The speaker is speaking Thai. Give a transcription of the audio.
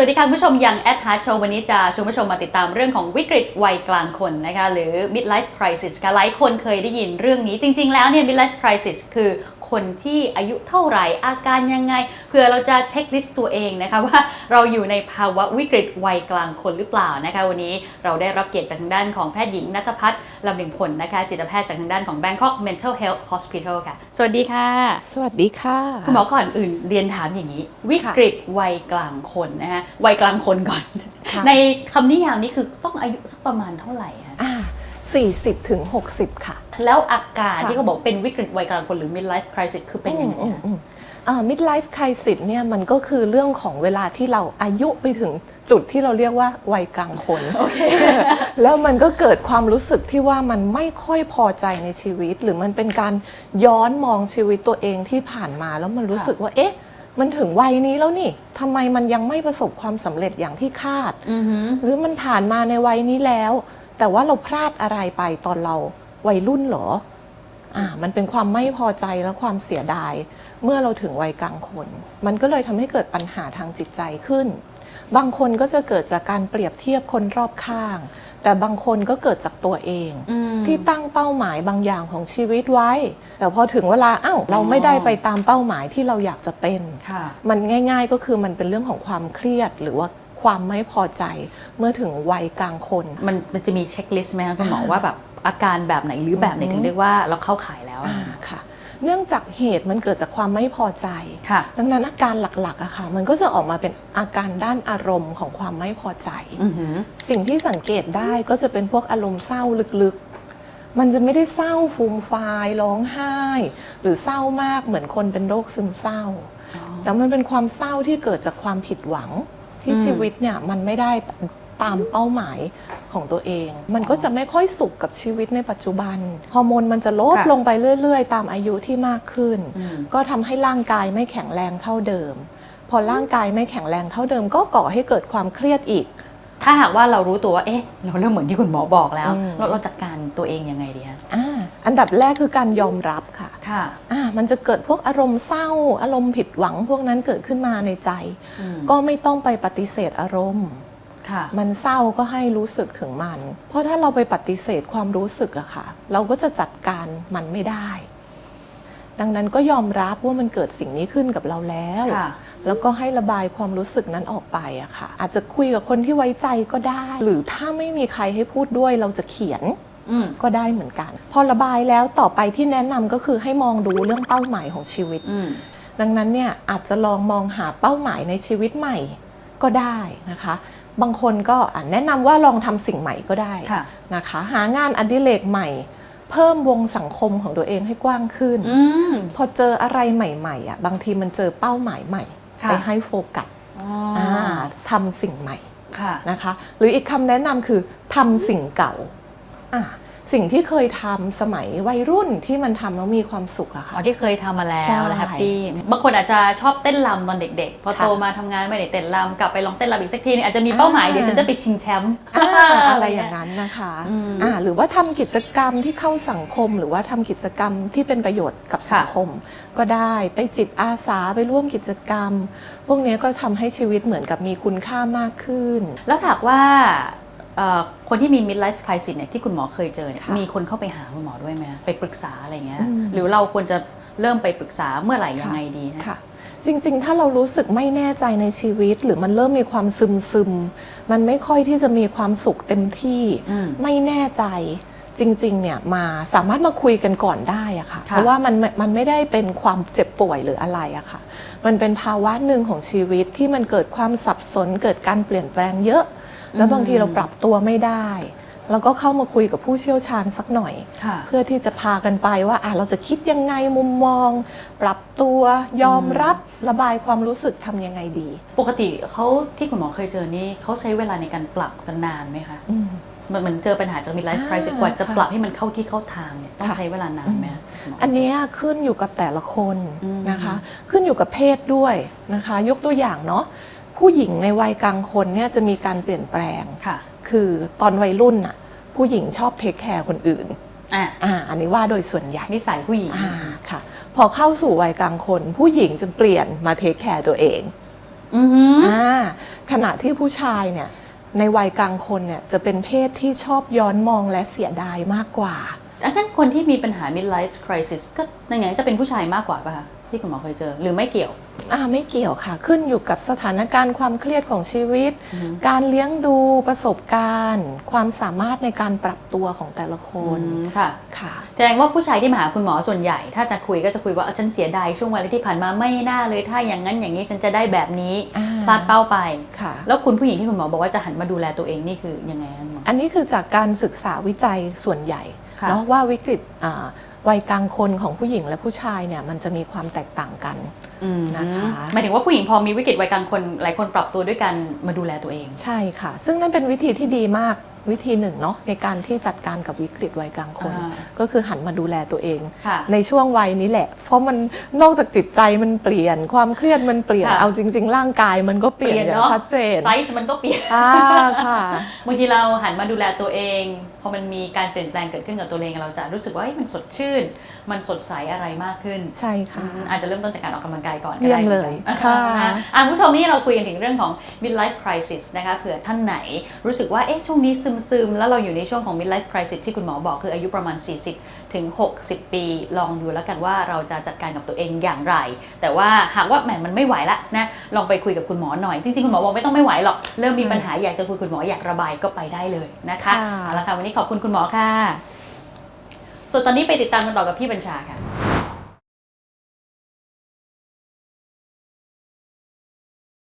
สวัสดีค่ะผู้ชมยังแอดฮาร์ดโชว์วันนี้จะชวนผู้ชมมาติดตามเรื่องของวิกฤตวัยกลางคนนะคะหรือ midlife crisis ค่ะหลายคนเคยได้ยินเรื่องนี้จริง ๆ แล้วเนี่ย midlife crisis คือ คนที่อายุเท่าไหร่อาการยังไงเพื่อเราจะเช็คลิสต์ตัวเองนะคะว่าเราอยู่ในภาวะวิกฤตวัยกลางคนหรือเปล่านะคะวันนี้เราได้รับเกียรติจากทางด้านของแพทย์หญิงนัทพัฒน์ลำหนึ่งผลนะคะจิตแพทย์จากทางด้านของ Bangkok Mental Health Hospital ค่ะ สวัสดีค่ะ สวัสดีค่ะคุณหมอก่อนอื่นเรียนถามอย่างนี้ วิกฤตวัยกลางคนนะคะวัยกลางคนก่อนค่ะในคำนิยามนี้คือต้องอายุสักประมาณเท่าไหร่คะอ่า40ถึง60 ค่ะ แล้วอาการค่ะที่เขาบอกเป็นวิกฤตวัยกลางคนหรือ midlife crisis คือเป็นยังไงอืมคะอืมอ่า midlife crisis เนี่ยมันก็คือเรื่องของเวลาที่เราอายุไปถึงจุดที่เราเรียกว่าวัยกลางคน โอเค แล้วมันก็เกิดความรู้สึกที่ว่ามันไม่ค่อยพอใจในชีวิต หรือมันเป็นการย้อนมองชีวิตตัวเองที่ผ่านมา แล้วมันรู้สึกว่าเอ๊ะ มันถึงวัยนี้แล้วนี่ทำไมมันยังไม่ประสบความสำเร็จอย่างที่คาดอือหือหรือมันผ่านมาในวัยนี้แล้ว แต่ว่าเราพลาดอะไรไปตอนเรา วัยรุ่นเหรออ่ามันเป็นความไม่พอใจและความเสียดาย เมื่อเราถึงวัยกลางคน มันก็เลยทำให้เกิดปัญหาทางจิตใจขึ้น บางคนก็จะเกิดจากการเปรียบเทียบคนรอบข้าง แต่บางคนก็เกิดจากตัวเองอืมที่ตั้งเป้าหมายบางอย่างของชีวิตไว้ แต่พอถึงเวลาอ้าวเราไม่ได้ไปตามเป้าหมายที่เราอยากจะเป็นค่ะมันง่าย ๆก็คือมันเป็นเรื่องของความเครียดหรือว่าความไม่พอใจเมื่อถึงวัยกลางคน มันมันจะมีเช็คลิสต์ไหมคะคุณหมออ่าว่าแบบ อาการแบบไหนหรือแบบไหนอือหือถึงเรียกว่าเราเข้าข่ายแล้วอ่าค่ะ เนื่องจากเหตุมันเกิดจากความไม่พอใจค่ะ ดังนั้นอาการหลักๆอะค่ะ มันก็จะออกมาเป็นอาการด้านอารมณ์ของความไม่พอใจอือหือสิ่งที่สังเกตได้ก็จะเป็นพวกอารมณ์เศร้าลึกๆ มันจะไม่ได้เศร้าฟูมฟายร้องไห้ หรือเศร้ามากเหมือนคนเป็นโรคซึมเศร้า แต่มันเป็นความเศร้าที่เกิดจากความผิดหวังที่อืมชีวิตเนี่ยมันไม่ได้ ตามเป้าหมายของตัวเอง มันก็จะไม่ค่อยสุขกับชีวิตในปัจจุบัน ฮอร์โมนมันจะลดค่ะลงไปเรื่อย ๆ ตามอายุที่มากขึ้น อืม ก็ทำให้ร่างกายไม่แข็งแรงเท่าเดิม พอร่างกายไม่แข็งแรงเท่าเดิม ก็ก่อให้เกิดความเครียดอีก ถ้าหากว่าเรารู้ตัวว่า เอ๊ะ เราเริ่มเหมือนที่คุณหมอบอกแล้ว อืม เราเราจัดการตัวเองยังไงดีคะอ่าอันดับแรกคือการยอมรับค่ะค่ะ อ่ามันจะเกิดพวกอารมณ์เศร้า อารมณ์ผิดหวังพวกนั้นเกิดขึ้นมาในใจอืมก็ไม่ต้องไปปฏิเสธอารมณ์ค่ะ มันเศร้าก็ให้รู้สึกถึงมัน เพราะถ้าเราไปปฏิเสธความรู้สึกอะค่ะ เราก็จะจัดการมันไม่ได้ ดังนั้นก็ยอมรับว่ามันเกิดสิ่งนี้ขึ้นกับเราแล้วค่ะแล้วก็ให้ระบายความรู้สึกนั้นออกไปอะค่ะ อาจจะคุยกับคนที่ไว้ใจก็ได้ หรือถ้าไม่มีใครให้พูดด้วยเราจะเขียนอืมก็ได้เหมือนกัน พอระบายแล้วต่อไปที่แนะนำก็คือให้มองดูเรื่องเป้าหมายของชีวิตอืมดังนั้นเนี่ยอาจจะลองมองหาเป้าหมายในชีวิตใหม่ก็ได้นะคะ บางคนก็อะแนะนำว่าลองทำสิ่งใหม่ก็ได้ค่ะนะคะ หางานอดิเรกใหม่ เพิ่มวงสังคมของตัวเองให้กว้างขึ้นอืมพอเจออะไรใหม่ๆอะบางทีมันเจอเป้าหมายใหม่ค่ะไปให้โฟกัสอ๋ออ่าทำสิ่งใหม่ค่ะนะคะ หรืออีกคำแนะนำคือทำสิ่งเก่าอ่า สิ่งที่เคยทำสมัยวัยรุ่นที่มันทำแล้วมีความสุขอะค่ะ อ๋อที่เคยทำมาแล้ใช่ วแล้วแฮปปี้บางคนอาจจะชอบเต้นรำตอนเด็กๆ พอค่ะโตมาทำงานไม่ได้เต้นรำกลับไปลองเต้นรำอีกสักทีนึงอาจจะมีเป้าหมายอ่าเดี๋ยวฉันจะไปชิงแชมป์ อ่าอะไรอย่างนั้นนะคะอืมอ่าหรือว่าทำกิจกรรมที่เข้าสังคม หรือว่าทำกิจกรรมที่เป็นประโยชน์กับสังคม ก็ได้ไปจิตอาสาไปร่วมกิจกรรม พวกนี้ก็ทำให้ชีวิตเหมือนกับมีคุณค่ามากขึ้น แล้วถากว่าเอ่อ คนที่มี midlife crisis เนี่ยที่คุณหมอเคยเจอเนี่ยค่ะ มีคนเข้าไปหาคุณหมอด้วยไหมไปปรึกษาอะไรเงี้ยอืมหรือเราควรจะเริ่มไปปรึกษาเมื่อไหร่ยังไงดีฮะ ค่ะ จริงๆ ถ้าเรารู้สึกไม่แน่ใจในชีวิต หรือมันเริ่มมีความซึมซึมๆมันไม่ค่อยที่จะมีความสุขเต็มที่ อืมไม่แน่ใจ จริงๆ เนี่ยมาสามารถมาคุยกันก่อนได้อะค่ะ ค่ะ เพราะว่ามันมันไม่ได้เป็นความเจ็บป่วยหรืออะไรอะค่ะ มันเป็นภาวะหนึ่งของชีวิตที่มันเกิดความสับสนเกิดการเปลี่ยนแปลงเยอะ แล้วบางทีเราปรับตัวไม่ได้แล้วก็เข้ามาคุยกับผู้เชี่ยวชาญสักหน่อยค่ะเพื่อที่จะพากันไปว่าอะเราจะคิดยังไงมุมมอง ปรับตัวยอมรับระบายความรู้สึกทำยังไงดี ปกติเขาที่คุณหมอเคยเจอนี่เขาใช้เวลาในการปรับกันนานไหมคะอืมเหมือนเหมือนเจอปัญหาจาก midlife อ่า crisis กว่าจะค่ะปรับให้มันเข้าที่เข้าทางเนี่ยต้องค่ะใช้เวลานานไหมคะคุณหมอันเนี้ยขึ้นอยู่กับแต่ละคนอืมนะคะ ขึ้นอยู่กับเพศด้วยนะคะ ยกตัวอย่างเนาะ ผู้หญิงในวัยกลางคนเนี่ยจะมีการเปลี่ยนแปลงค่ะ คือตอนวัยรุ่นน่ะผู้หญิงชอบเทคแคร์คนอื่นอะอ่าอันนี้ว่าโดยส่วนใหญ่นิสัยผู้หญิงอ่าค่ะ พอเข้าสู่วัยกลางคน ผู้หญิงจะเปลี่ยนมาเทคแคร์ตัวเองอือหืออ่าขณะที่ผู้ชายเนี่ยในวัยกลางคนเนี่ยจะเป็นเพศที่ชอบย้อนมองและเสียดายมากกว่าอันนั้นคนที่มีปัญหา midlife crisis ก็อย่างนั้นจะเป็นผู้ชายมากกว่าป่ะคะ ที่คุณหมอเคยเจอ หรือไม่เกี่ยว อ่าไม่เกี่ยวค่ะ ขึ้นอยู่กับสถานการณ์ความเครียดของชีวิตการเลี้ยงดูประสบการณ์ ความสามารถในการปรับตัวของแต่ละคนอืมค่ะ ค่ะ แสดงว่าผู้ชายที่มาหาคุณหมอส่วนใหญ่ ถ้าจะคุยก็จะคุยว่าเออฉันเสียดายช่วงเวลาที่ผ่านมาไม่น่าเลย ถ้าอย่างนั้นอย่างนี้ฉันจะได้แบบนี้อ่า พลาดเป้าไป ค่ะ แล้วคุณผู้หญิงที่คุณหมอบอกว่าจะหันมาดูแลตัวเองนี่คือยังไงคะคุณหมอ อันนี้คือจากการศึกษาวิจัยส่วนใหญ่ค่ะ เนาะว่าวิกฤตอ่า วัยกลางคนของผู้หญิงและผู้ชายเนี่ยมันจะมีความแตกต่างกันอืมนะคะหมายถึงว่าผู้หญิงพอมีวิกฤตวัยกลางคนหลายคนปรับตัวด้วยกันมาดูแลตัวเอง ใช่ค่ะ ซึ่งนั่นเป็นวิธีที่ดีมากวิธีหนึ่งเนาะในการที่จัดการกับวิกฤตวัยกลางคนอ่าก็คือหันมาดูแลตัวเองค่ะในช่วงวัยนี้แหละ เพราะมันนอกจากจิตใจมันเปลี่ยน ความเครียดมันเปลี่ยนค่ะเอาจริง ๆ ร่างกายมันก็เปลี่ยนอย่างชัดเจนไซส์มันก็เปลี่ยนอ่าค่ะบางทีเราหันมาดูแลตัวเองพอมันมีการเปลี่ยนแปลงเกิดขึ้นกับตัวเองเราจะรู้สึกว่าเฮ้ยมันสดชื่น มันสดใสอะไรมากขึ้น ใช่ค่ะอืมอาจจะเริ่มต้นจากการออกกำลังกายก่อนก็เยี่ยได้มหมือนเลยกันค่ะอ่อะคุณผู้ชมนี่เราคุยกันถึงเรื่องของ midlife crisis นะคะเผื่อท่านไหนรู้สึกว่าเอ๊ะช่วงนี้ซึมๆ แล้วเราอยู่ในช่วงของ midlife crisis ที่คุณหมอบอกคืออายุประมาณ 40 ถึง 60 ปี ลองดูแล้วกันว่าเราจะจัดการกับตัวเองอย่างไร แต่ว่าหากว่าแหมมันไม่ไหวละนะลองไปคุยกับคุณหมอหน่อยจริงๆคุณหมอบอกไม่ต้องไม่ไหวหรอกเริ่มมีใช่ปัญหาอยากจะคุยคุณหมออยากระบายก็ไปได้เลยนะคะค่ะเอาละค่ะวันนี้ขอบคุณคุณหมอค่ะ ส่วนตอนนี้ไปติดตามกันต่อกับพี่บัญชาค่ะ